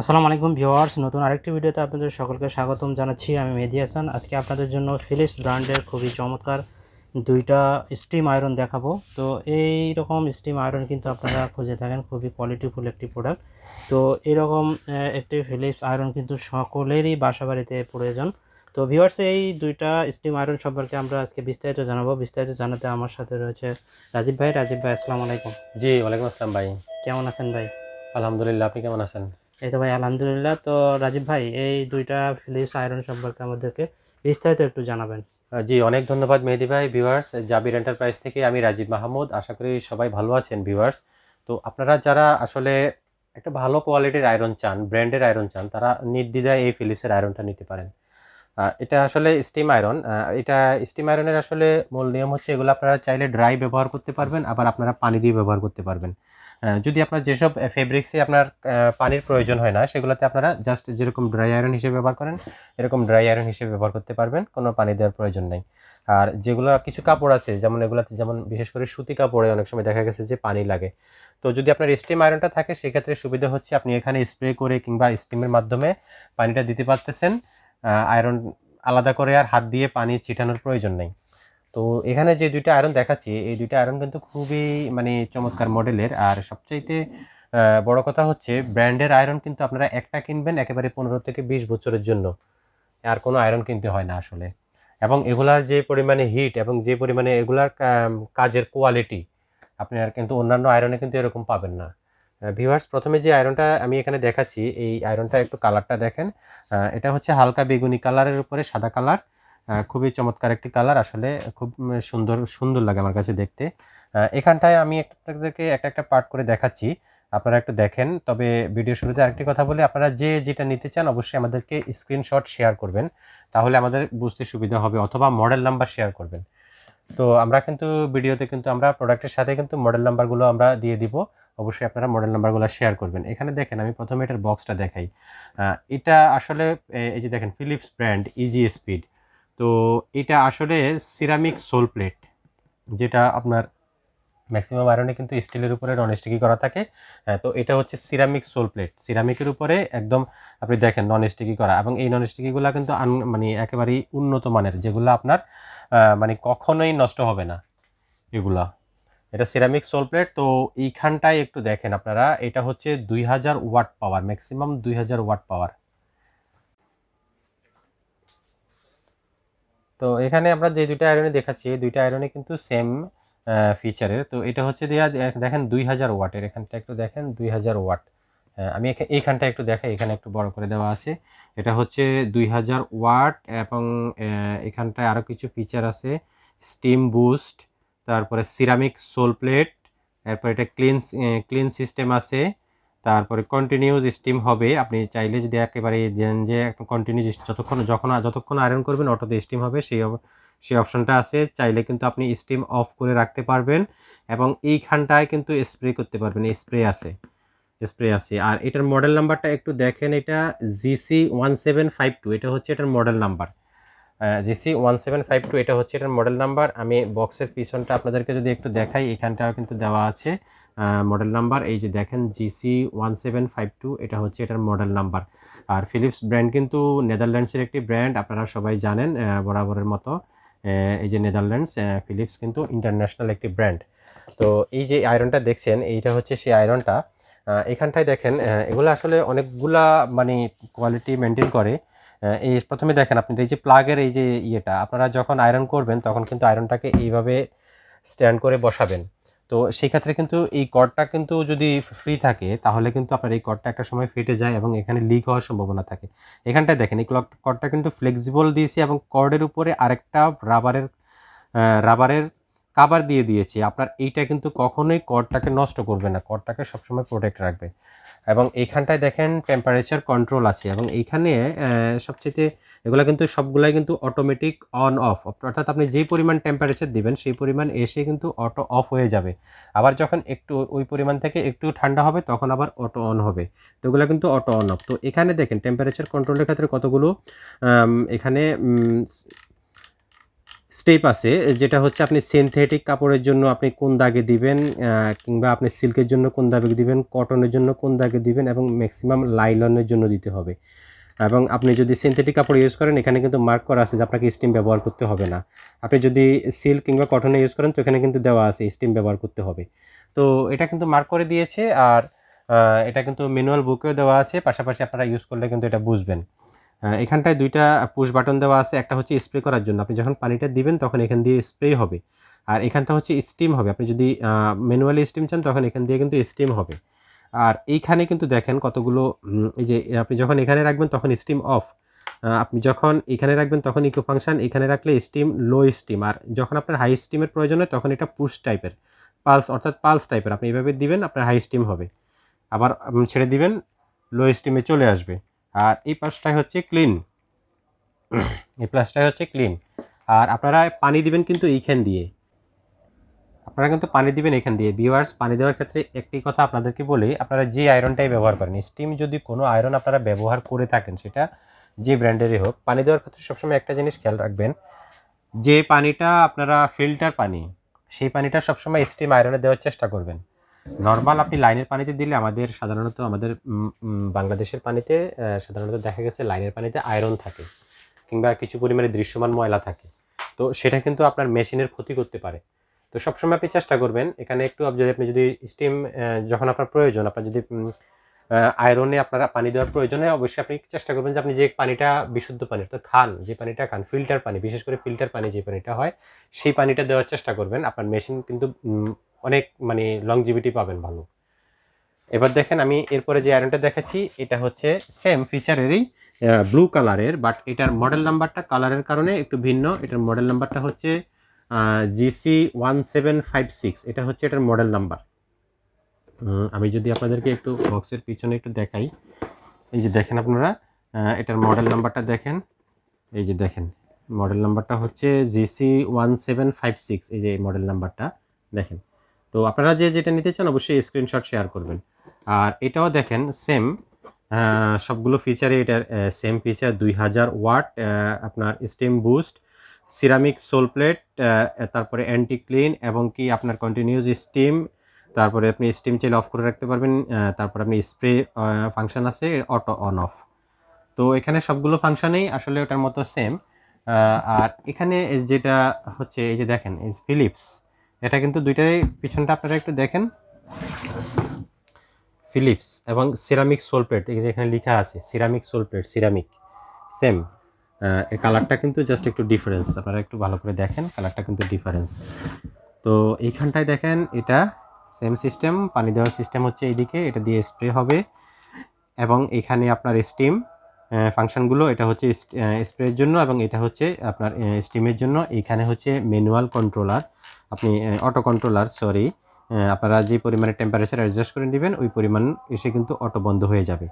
আসসালামু আলাইকুম ভিউয়ার্স নতুন আরেকটি ভিডিওতে আপনাদের সকলকে স্বাগতম জানাচ্ছি। আমি মেহেদি হাসান। আজকে আপনাদের জন্য ফিলিপস ব্র্যান্ডের খুবই চমৎকার দুইটা স্টিম আয়রন দেখাবো। তো এই রকম স্টিম আয়রন কিন্তু আপনারা খুঁজে থাকেন খুবই কোয়ালিটিফুল একটি প্রোডাক্ট তো এরকম একটি ফিলিপস আয়রন কিন্তু সকলেরই বাসা বাড়িতে প্রয়োজন। তো ভিউয়ার্স এই দুইটা স্টিম আয়রন সম্পর্কে আমরা আজকে বিস্তারিত জানাব। বিস্তারিত জানাতে আমার সাথে রয়েছে রাজীব ভাই। রাজীব ভাই আসসালামু আলাইকুম। জি ওয়ালাইকুম আসসালাম ভাই। কেমন আছেন ভাই? আলহামদুলিল্লাহ আপনি কেমন আছেন? এই তো ভাই, আলহামদুলিল্লাহ। তো রাজীব ভাই, এই দুইটা ফিলিপস আয়রন সম্পর্কে আমাদেরকে বিস্তারিত একটু জানাবেন। জি, অনেক ধন্যবাদ মেহেদি ভাই, ভিউয়ার্স। জাবির এন্টারপ্রাইজ থেকে আমি রাজীব মাহমুদ। আশা করি সবাই ভালো আছেন, ভিউয়ার্স। তো আপনারা যারা আসলে একটা ভালো কোয়ালিটির আয়রন চান, ব্র্যান্ডের আয়রন চান, তারা নির্দ্বিধায় এই ফিলিপসের আয়রনটা নিতে পারেন। এটা আসলে স্টিম আয়রন। এটা স্টিম আয়রনের আসলে মূল নিয়ম হচ্ছে এগুলো আপনারা চাইলে ড্রাই ব্যবহার করতে পারবেন, আবার আপনারা পানি দিয়ে ব্যবহার করতে পারবেন। যদি আপনার যেসব ফেব্রিক্সে আপনার পানির প্রয়োজন হয় না, সেগুলোতে আপনারা জাস্ট যেরকম ড্রাই আয়রন হিসেবে ব্যবহার করেন, এরকম ড্রাই আয়রন হিসেবে ব্যবহার করতে পারবেন, কোনো পানি দেওয়ার প্রয়োজন নেই। আর যেগুলো কিছু কাপড় আছে, যেমন এগুলোতে যেমন বিশেষ করে সুতি কাপড়ে অনেক সময় দেখা গেছে যে পানি লাগে। তো যদি আপনার স্টিম আয়রনটা থাকে, সেক্ষেত্রে সুবিধা হচ্ছে আপনি এখানে স্প্রে করে কিংবা স্টিমের মাধ্যমে পানিটা দিতে পারতেছেন। আয়রন আলাদা করে আর হাত দিয়ে পানি ছিটানোর প্রয়োজন নেই। তো এখানে যে দুইটা আয়রন দেখাচ্ছি, এই দুইটা আয়রন কিন্তু খুবই মানে চমৎকার মডেলের আর সবচাইতে বড় কথা হচ্ছে ব্র্যান্ডের আয়রন কিন্তু আপনারা একটা কিনবেন একেবারে পনেরো থেকে বিশ বছরের জন্য। আর কোনো আয়রন কিনতে হয় না আসলে। এবং এগুলার যে পরিমাণে হিট এবং যে পরিমাণে এগুলার কাজের কোয়ালিটি আপনি আর কিন্তু অন্যান্য আয়রনে কিন্তু এরকম পাবেন না। ভিভার্স প্রথমে যে আয়রনটা আমি এখানে দেখাচ্ছি, এই আয়রনটা একটু কালারটা দেখেন। এটা হচ্ছে হালকা বেগুনি কালারের উপরে সাদা কালার খুবই চমৎকার একটি কালার আসলে খুব সুন্দর সুন্দর লাগে আমার কাছে দেখতে। এখানটায় আমি আপনাদেরকে একটা একটা পার্ট করে দেখাচ্ছি। আপনারা একটু দেখেন, তবে ভিডিও শুরুতে আরেকটি কথা বলি, আপনারা যে যেটা নিতে চান অবশ্যই আমাদেরকে স্ক্রিনশট শেয়ার করবেন, তাহলে আমাদের বুঝতে সুবিধা হবে, অথবা মডেল নাম্বার শেয়ার করবেন। তো আমরা কিন্তু ভিডিওতে কিন্তু আমরা প্রোডাক্টের সাথে কিন্তু মডেল নাম্বারগুলো আমরা দিয়ে দিব, অবশ্যই আপনারা মডেল নাম্বারগুলো শেয়ার করবেন। এখানে দেখেন, আমি প্রথমে এটার বক্সটা দেখাই। এটা আসলে এই যে দেখেন ফিলিপস ব্র্যান্ড ইজি স্পিড তো এটা আসলে সিরামিক সোল প্লেট যেটা আপনার ম্যাক্সিমাম আয়রনে কিন্তু স্টিলের উপরে নন স্টিকি করা থাকে। হ্যাঁ, তো এটা হচ্ছে সিরামিক সোল প্লেট সিরামিকের উপরে একদম আপনি দেখেন নন স্টিকি করা এবং এই নন স্টিকিগুলো কিন্তু মানে একেবারেই উন্নত মানের যেগুলো আপনার মানে কখনোই নষ্ট হবে না এগুলা। এটা সিরামিক সোল প্লেট তো এইখানটায় একটু দেখেন আপনারা এটা হচ্ছে দুই হাজার ওয়াট পাওয়ার ম্যাক্সিমাম দুই হাজার ওয়াট পাওয়ার তো এখানে আমরা যে দুইটা আয়রনে দেখাচ্ছি দুইটা আয়রনে কিন্তু সেম ফিচারের তো এটা হচ্ছে দেয়া দেখেন দুই হাজার ওয়াটের। এখানটা একটু দেখেন, দুই হাজার ওয়াট। আমি এইখানটা একটু দেখাই, এখানে একটু বড় করে দেওয়া আছে। এটা হচ্ছে দুই হাজার ওয়াট এবং এখানটায় আরও কিছু ফিচার আছে। স্টিম বুস্ট তারপরে সিরামিক সোল প্লেট তারপরে এটা ক্লিন ক্লিন সিস্টেম আছে। তারপরে কন্টিনিউস স্টিম হবে। আপনি চাইলে যদি একেবারে দেন যে কন্টিনিউস যতক্ষণ, যখন, যতক্ষণ আয়রন করবেন, অটোতে স্টিম হবে। সেই সেই অপশনটা আছে। চাইলে কিন্তু আপনি স্টিম অফ করে রাখতে পারবেন এবং এইখানটায় কিন্তু স্প্রে করতে পারবেন। স্প্রে আছে। স্প্রে আছে। আর এটার মডেল নাম্বারটা একটু দেখেন। এটা GC one seven five two এটা হচ্ছে এটার model number GC one seven five two, এটা হচ্ছে এটার মডেল নাম্বার আমি বক্সের পিছনটা আপনাদেরকে যদি একটু দেখাই, এখানটাও কিন্তু দেওয়া আছে মডেল নাম্বার এই যে দেখেন, GC one seven five two, এটা হচ্ছে এটার মডেল নাম্বার আর ফিলিপস ব্র্যান্ড কিন্তু নেদারল্যান্ডসের একটি ব্র্যান্ড আপনারা সবাই জানেন বরাবরের মতো। এই যে নেদারল্যান্ডস ফিলিপস কিন্তু ইন্টারন্যাশনাল একটি ব্র্যান্ড তো এই যে আয়রনটা দেখছেন, এইটা হচ্ছে সেই আয়রনটা এখানটায় দেখেন এগুলো আসলে অনেকগুলা মানে কোয়ালিটি মেনটেন করে। এই প্রথমে দেখেন আপনি, এই যে প্লাগের এই যে ইয়েটা, আপনারা যখন আয়রন করবেন, তখন কিন্তু আয়রনটাকে এইভাবে স্ট্যান্ড করে বসাবেন। তো সেই ক্ষেত্রে কিন্তু এই কর্ডটা কিন্তু যদি ফ্রি থাকে, তাহলে কিন্তু আপনার এই কর্ডটা একটা সময় ফেটে যায় এবং এখানে লিক হওয়ার সম্ভাবনা থাকে। এখানটায় দেখেন, এই ক্লক কর্ডটা কিন্তু ফ্লেক্সিবল দিয়েছি এবং কর্ডের উপরে আরেকটা রাবারের রাবারের কাবার দিয়ে দিয়েছি। আপনার এইটা কিন্তু কখনোই কর্ডটাকে নষ্ট করবে না। কর্ডটাকে সবসময় প্রোটেক্ট রাখবে। এবং এইখানটায় দেখেন টেম্পারেচার কন্ট্রোল আছে এবং এইখানে সবচেয়ে এগুলো কিন্তু সবগুলাই কিন্তু অটোমেটিক অন অফ অর্থাৎ আপনি যেই পরিমাণ টেম্পারেচার দিবেন, সেই পরিমাণ এসে কিন্তু অটো অফ হয়ে যাবে। আবার যখন একটু ওই পরিমাণ থেকে একটু ঠান্ডা হবে, তখন আবার অটো অন হবে। তো এগুলো কিন্তু অটো অন অফ তো এখানে দেখেন টেম্পারেচার কন্ট্রোলের ক্ষেত্রে কতগুলো এখানে স্টেপ আছে, যেটা হচ্ছে আপনি সিনথেটিক কাপড়ের জন্য আপনি কোন দাগে দিবেন কিংবা আপনি সিল্কের জন্য কোন দাগে দিবেন কটনের জন্য কোন দাগে দিবেন এবং ম্যাক্সিমাম লাইলনের জন্য দিতে হবে। এবং আপনি যদি সিনথেটিক কাপড় ইউজ করেন, এখানে কিন্তু মার্ক করা আছে যে আপনাকে স্টিম ব্যবহার করতে হবে না। আপনি যদি সিল্ক কিংবা কটনে ইউজ করেন, তো এখানে কিন্তু দেওয়া আছে স্টিম ব্যবহার করতে হবে। তো এটা কিন্তু মার্ক করে দিয়েছে আর এটা কিন্তু ম্যানুয়াল বুকেও দেওয়া আছে, পাশাপাশি আপনারা ইউজ করলে কিন্তু এটা বুঝবেন। এখানটায় দুইটা পুশ বাটন দেওয়া আছে, একটা হচ্ছে স্প্রে করার জন্য। আপনি যখন পানিটা দিবেন, তখন এখান দিয়ে স্প্রে হবে। আর এখানটা হচ্ছে স্টিম হবে। আপনি যদি ম্যানুয়ালি স্টিম চান, তখন এখান দিয়ে কিন্তু স্টিম হবে। আর এইখানে কিন্তু দেখেন কতগুলো এই যে আপনি যখন এখানে রাখবেন, তখন স্টিম অফ আপনি যখন এখানে রাখবেন, তখন ইকো ফাংশন এখানে রাখলে স্টিম লো স্টিম আর যখন আপনার হাই স্টিমের প্রয়োজন হয়, তখন এটা পুশ টাইপের পালস অর্থাৎ পালস টাইপের আপনি এভাবে দিবেন, আপনার হাই স্টিম হবে। আবার ছেড়ে দিবেন লো স্টিমে চলে আসবে। আর এই পাশটাই হচ্ছে ক্লিন এই প্লাসটাই হচ্ছে ক্লিন আর আপনারা পানি দিবেন কিন্তু এইখান দিয়ে। আপনারা কিন্তু পানি দিবেন এখান দিয়ে। ভিউয়ার্স পানি দেওয়ার ক্ষেত্রে একটি কথা আপনাদেরকে বলি, আপনারা যে আয়রনটাই ব্যবহার করেন স্টিম যদি কোনো আয়রন আপনারা ব্যবহার করে থাকেন, সেটা যে ব্র্যান্ডেরই হোক, পানি দেওয়ার ক্ষেত্রে সবসময় একটা জিনিস খেয়াল রাখবেন, যে পানিটা আপনারা ফিল্টার পানি, সেই পানিটা সবসময় স্টিম আয়রনে দেওয়ার চেষ্টা করবেন। নর্মাল আপনি লাইনের পানিতে দিলে আমাদের সাধারণত আমাদের বাংলাদেশের পানিতে সাধারণত দেখা গেছে লাইনের পানিতে আয়রন থাকে কিংবা কিছু পরিমাণে দৃশ্যমান ময়লা থাকে। তো সেটা কিন্তু আপনার মেশিনের ক্ষতি করতে পারে। তো সবসময় আপনি চেষ্টা করবেন এখানে একটু যদি, আপনি যদি স্টিম যখন আপনার প্রয়োজন, আপনার যদি আয়রনে আপনারা পানি দেওয়ার প্রয়োজন হয় অবশ্যই আপনি চেষ্টা করবেন যে আপনি যে পানিটা বিশুদ্ধ পানি, অর্থাৎ খান, যে পানিটা খান, ফিল্টার পানি, বিশেষ করে ফিল্টার পানি যে পানিটা হয়, সেই পানিটা দেওয়ার চেষ্টা করবেন। আপনার মেশিন কিন্তু অনেক মানে লংজিভিটি পাবেন ভালো। এবার দেখেন আমি এরপরে যে আয়রনটা দেখাচ্ছি, এটা হচ্ছে সেম ফিচারেরই ব্লু কালারের বাট এটার মডেল নাম্বারটা কালারের কারণে একটু ভিন্ন। এটার মডেল নাম্বারটা হচ্ছে GC one seven five six এটা হচ্ছে এটার মডেল নাম্বার আমি যদি আপনাদেরকে একটু বক্সের পিছনে একটু দেখাই, এই যে দেখেন আপনারা এটার মডেল নাম্বারটা দেখেন, এই যে দেখেন মডেল নাম্বারটা হচ্ছে GC one seven five six এই যে মডেল নাম্বারটা দেখেন। তো আপনারা যে যেটা নিতে চান অবশ্যই স্ক্রিনশট শেয়ার করবেন। আর এটাও দেখেন সেম সবগুলো ফিচারে এটার সেম ফিচার দুই হাজার ওয়াট আপনার steam boost ceramic sole plate তারপরে অ্যান্টি ক্লিন এবং কি আপনার কন্টিনিউস স্টিম তারপরে আপনি স্টিম চাইলে অফ করে রাখতে পারবেন তারপর আপনি স্প্রে ফাংশন আছে অটো অন অফ তো এখানে সবগুলো ফাংশানেই আসলে ওটার মতো সেম আর এখানে যেটা হচ্ছে, এই যে দেখেন, এই ফিলিপস এটা কিন্তু দুইটাই পিছনটা আপনারা একটু দেখেন। ফিলিপস এবং সিরামিক সোলপ্লেট এই যে এখানে লেখা আছে সিরামিক সোলপ্লেট সিরামিক সেম এর কালারটা কিন্তু জাস্ট একটু ডিফারেন্স আপনারা একটু ভালো করে দেখেন কালারটা কিন্তু ডিফারেন্স তো এইখানটায় দেখেন, এটা সেম সিস্টেম পানি দেওয়ার সিস্টেম হচ্ছে এইদিকে, এটা দিয়ে স্প্রে হবে। এবং এখানে আপনার স্টিম ফাংশনগুলো এটা হচ্ছে স্প্রের জন্য এবং এটা হচ্ছে আপনার স্টিমের জন্য। এখানে হচ্ছে ম্যানুয়াল কন্ট্রোলার আপনি অটো কন্ট্রোলার সরি আপনারা যে পরিমাণে টেম্পারেচার অ্যাডজাস্ট করে নেবেন, ওই পরিমাণ এসে কিন্তু অটো বন্ধ হয়ে যাবে।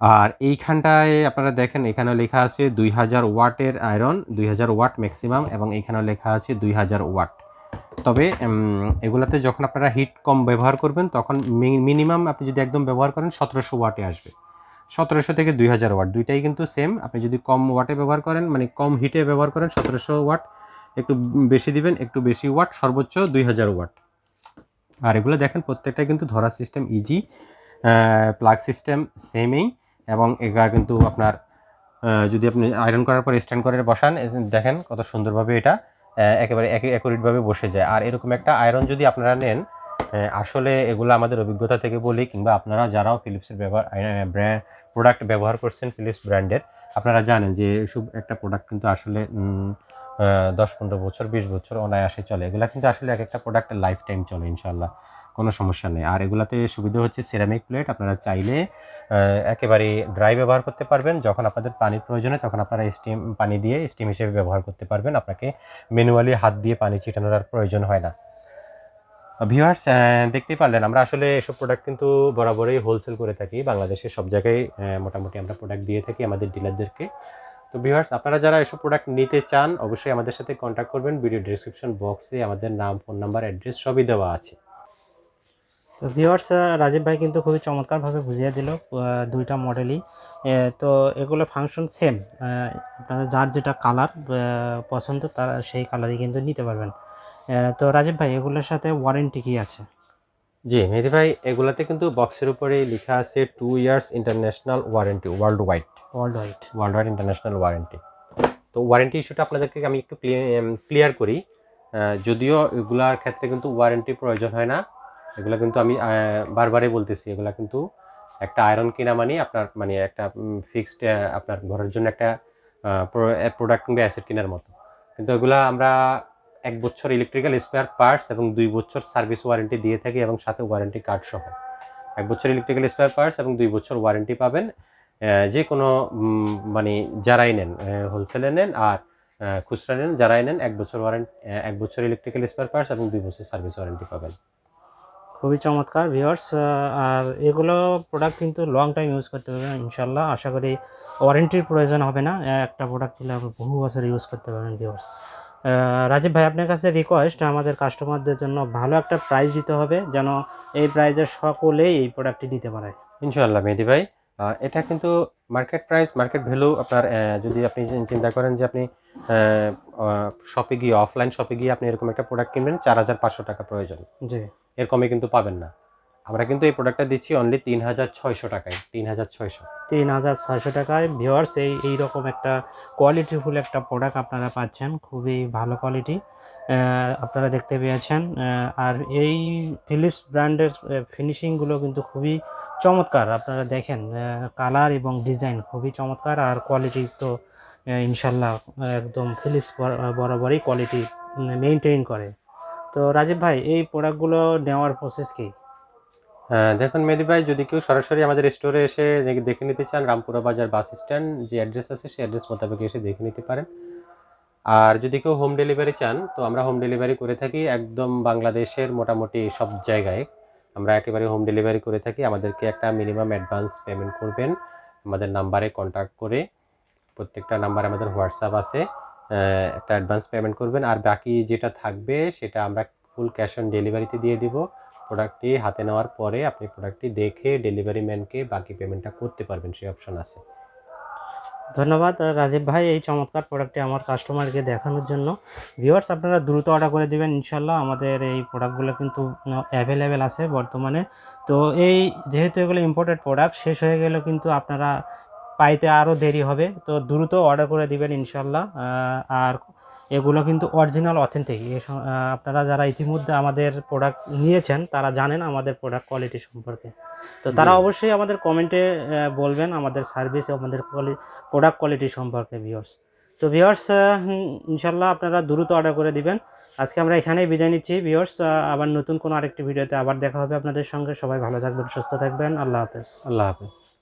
আর এইখানটায় আপনারা দেখেন এখানে লেখা আছে দুই হাজার ওয়াটের আয়রন দুই হাজার ওয়াট ম্যাক্সিমাম এবং এখানেও লেখা আছে দুই হাজার ওয়াট। তবে এগুলাতে যখন আপনারা হিট কম ব্যবহার করবেন, তখন মিনিমাম আপনি যদি একদম ব্যবহার করেন সতেরোশো ওয়াটে আসবে। সতেরোশো থেকে দুই হাজার ওয়াট, দুইটাই কিন্তু সেম আপনি যদি কম ওয়াটে ব্যবহার করেন মানে কম হিটে ব্যবহার করেন, সতেরোশো ওয়াট, একটু বেশি দিবেন, একটু বেশি ওয়াট, সর্বোচ্চ দুই হাজার ওয়াট। আর এগুলো দেখেন প্রত্যেকটাই কিন্তু ধরার সিস্টেম ইজি প্লাগ সিস্টেম সেমই এবং এগুলা কিন্তু আপনার যদি আপনি আয়রন করার পর স্ট্যান্ড করে বসান দেখেন কত সুন্দরভাবে এটা একেবারে অ্যাকুরেটভাবে বসে যায়। আর এরকম একটা আয়রন যদি আপনারা নেন আসলে এগুলো আমাদের অভিজ্ঞতা থেকে বলি, কিংবা আপনারা যারাও ফিলিপসের ব্যবহার ব্র্যান্ড প্রোডাক্ট ব্যবহার করছেন ফিলিপস ব্র্যান্ডের আপনারা জানেন যে এসব একটা প্রোডাক্ট কিন্তু আসলে দশ, পনেরো বছর, বিশ বছর অনায়াসে চলে। এগুলো কিন্তু আসলে এক একটা প্রোডাক্টের লাইফ টাইম চলে ইনশাল্লাহ কোনো সমস্যা নেই। আর এগুলাতে সুবিধা হচ্ছে সিরামিক প্লেট আপনারা চাইলে একেবারে ড্রাই ব্যবহার করতে পারবেন। যখন আপনাদের পানির প্রয়োজন হয়, তখন আপনারা স্টিম পানি দিয়ে স্টিম হিসেবে ব্যবহার করতে পারবেন। আপনাকে ম্যানুয়ালি হাত দিয়ে পানি ছিটানোর আর প্রয়োজন হয় না। ভিউয়ার্স দেখতেই পারলেন, আমরা আসলে এসব প্রোডাক্ট কিন্তু বরাবরই হোলসেল করে থাকি। বাংলাদেশের সব জায়গায় মোটামুটি আমরা প্রোডাক্ট দিয়ে থাকি আমাদের ডিলারদেরকে তো ভিউয়ার্স আপনারা যারা এসব প্রোডাক্ট নিতে চান, অবশ্যই আমাদের সাথে কন্ট্যাক্ট করবেন। ভিডিও ডিসক্রিপশন বক্সে আমাদের নাম ফোন নাম্বার অ্যাড্রেস সবই দেওয়া আছে। তো ভিওয়ার্স রাজীব ভাই কিন্তু খুবই চমৎকারভাবে বুঝিয়ে দিল দুইটা মডেলই তো এগুলো ফাংশন সেম আপনাদের যার যেটা কালার পছন্দ তার সেই কালারই কিন্তু নিতে পারবেন। তো রাজীব ভাই এগুলোর সাথে ওয়ারেন্টি কি আছে? জি মেহেদি ভাই এগুলাতে কিন্তু বক্সের উপরে লেখা আছে two years international warranty world wide world wide world wide international warranty তো ওয়ারেন্টি ইস্যুটা আপনাদেরকে আমি একটু ক্লিয়ার করি। যদিও এগুলার ক্ষেত্রে কিন্তু ওয়ারেন্টি প্রয়োজন হয় না এগুলো কিন্তু আমি বারবারই বলতেছি। এগুলা কিন্তু একটা আয়রন কিনা মানে আপনার মানে একটা ফিক্সড আপনার ঘরের জন্য একটা প্রোডাক্ট কিংবা অ্যাসেট কেনার মতো। কিন্তু এগুলা আমরা এক বছর ইলেকট্রিক্যাল স্পেয়ার পার্টস এবং দুই বছর সার্ভিস ওয়ারেন্টি দিয়ে থাকি এবং সাথে ওয়ারেন্টি কার্ড সহ। এক বছর ইলেকট্রিক্যাল স্পেয়ার পার্টস এবং দুই বছর ওয়ারেন্টি পাবেন যে কোনো মানে যারাই নেন হোলসেলে নেন আর খুচরা নেন, যারাই নেন, এক বছর ওয়ারেন্টি এক বছর ইলেকট্রিক্যাল স্পেয়ার পার্টস এবং দুই বছর সার্ভিস ওয়ারেন্টি পাবেন। খুবই চমৎকার ভিওয়ার্স আর এগুলো প্রোডাক্ট কিন্তু লং টাইম ইউজ করতে পারবেন ইনশাল্লাহ আশা করি ওয়ারেন্টির প্রয়োজন হবে না একটা প্রোডাক্ট দিলে আপনি বহু বছর ইউজ করতে পারবেন ভিওয়ার্স রাজীব ভাই, আপনার কাছে রিকোয়েস্ট আমাদের কাস্টমারদের জন্য ভালো একটা প্রাইস দিতে হবে, যেন এই প্রাইজে সকলেই এই প্রোডাক্টটি দিতে পারে। ইনশাল্লাহ মেহেদি ভাই। এটা কিন্তু মার্কেট প্রাইস মার্কেট ভ্যালু আপনার যদি আপনি চিন্তা করেন যে আপনি শপে গিয়ে অফলাইন শপে গিয়ে আপনি এরকম একটা প্রোডাক্ট কিনবেন চার হাজার পাঁচশো টাকা প্রয়োজন। জি। এরকমই কিন্তু পাবেন না। আমরা কিন্তু এই প্রোডাক্টটা দিচ্ছি অনলি তিন হাজার ছয়শো টাকায় তিন হাজার ছয়শো। তিন হাজার ছয়শো টাকায়। ভিওয়ার্স এই এইরকম একটা কোয়ালিটিফুল একটা প্রোডাক্ট আপনারা পাচ্ছেন, খুবই ভালো কোয়ালিটি আপনারা দেখতে পেয়েছেন। আর এই ফিলিপস ব্র্যান্ডের ফিনিশিংগুলো কিন্তু খুবই চমৎকার। আপনারা দেখেন কালার এবং ডিজাইন খুবই চমৎকার। আর কোয়ালিটি তো ইনশাল্লাহ, একদম ফিলিপস বরাবরই কোয়ালিটি মেনটেন করে। তো রাজীব ভাই, এই প্রোডাক্টগুলো নেওয়ার প্রসেস কি? দেখুন মেহেদি ভাই, যদি কেউ সরাসরি আমাদের স্টোরে এসে দেখে নিতে চান রামপুরা বাজার বাস স্ট্যান্ড যে অ্যাড্রেস আছে সেই অ্যাড্রেস মোতাবেক এসে দেখে নিতে পারেন। আর যদি কেউ হোম ডেলিভারি চান, তো আমরা হোম ডেলিভারি করে থাকি একদম বাংলাদেশের মোটামুটি সব জায়গায়। আমরা একেবারে হোম ডেলিভারি করে থাকি। আমাদেরকে একটা মিনিমাম অ্যাডভান্স পেমেন্ট করবেন। আমাদের নাম্বারে কন্ট্যাক্ট করে প্রত্যেকটা নাম্বারে আমাদের হোয়াটসঅ্যাপ আছে। একটা অ্যাডভান্স পেমেন্ট করবেন। আর বাকি যেটা থাকবে, সেটা আমরা ফুল ক্যাশ অন ডেলিভারিতে দিয়ে দিব। প্রোডাক্টটি হাতে নেওয়ার পরে আপনি প্রোডাক্টটি দেখে ডেলিভারি ম্যানকে বাকি পেমেন্টটা করতে পারবেন, সেই অপশন আছে। ধন্যবাদ রাজীব ভাই, এই চমৎকার প্রোডাক্টটি আমার কাস্টমারকে দেখানোর জন্য। ভিউয়ার্স আপনারা দ্রুত অর্ডার করে দিবেন ইনশাল্লাহ আমাদের এই প্রোডাক্টগুলো কিন্তু অ্যাভেলেবেল আছে বর্তমানে। তো এই যেহেতু এগুলো ইম্পোর্টেড প্রোডাক্ট শেষ হয়ে গেলে কিন্তু আপনারা পাইতে আরও দেরি হবে। তো দ্রুত অর্ডার করে দিবেন ইনশাল্লাহ আর এগুলো কিন্তু অরিজিনাল অথেন্টিক আপনারা যারা ইতিমধ্যে আমাদের প্রোডাক্ট নিয়েছেন তারা জানেন আমাদের প্রোডাক্ট কোয়ালিটি সম্পর্কে। তো তারা অবশ্যই আমাদের কমেন্টে বলবেন আমাদের সার্ভিস আমাদের প্রোডাক্ট কোয়ালিটি সম্পর্কে ভিওর্স তো ভিওর্স ইনশাল্লাহ আপনারা দ্রুত অর্ডার করে দিবেন। আজকে আমরা এখানেই বিদায় নিচ্ছি। ভিওর্স আবার নতুন কোনো আরেকটি ভিডিওতে আবার দেখা হবে আপনাদের সঙ্গে। সবাই ভালো থাকবেন সুস্থ থাকবেন। আল্লাহ হাফেজ। আল্লাহ হাফেজ।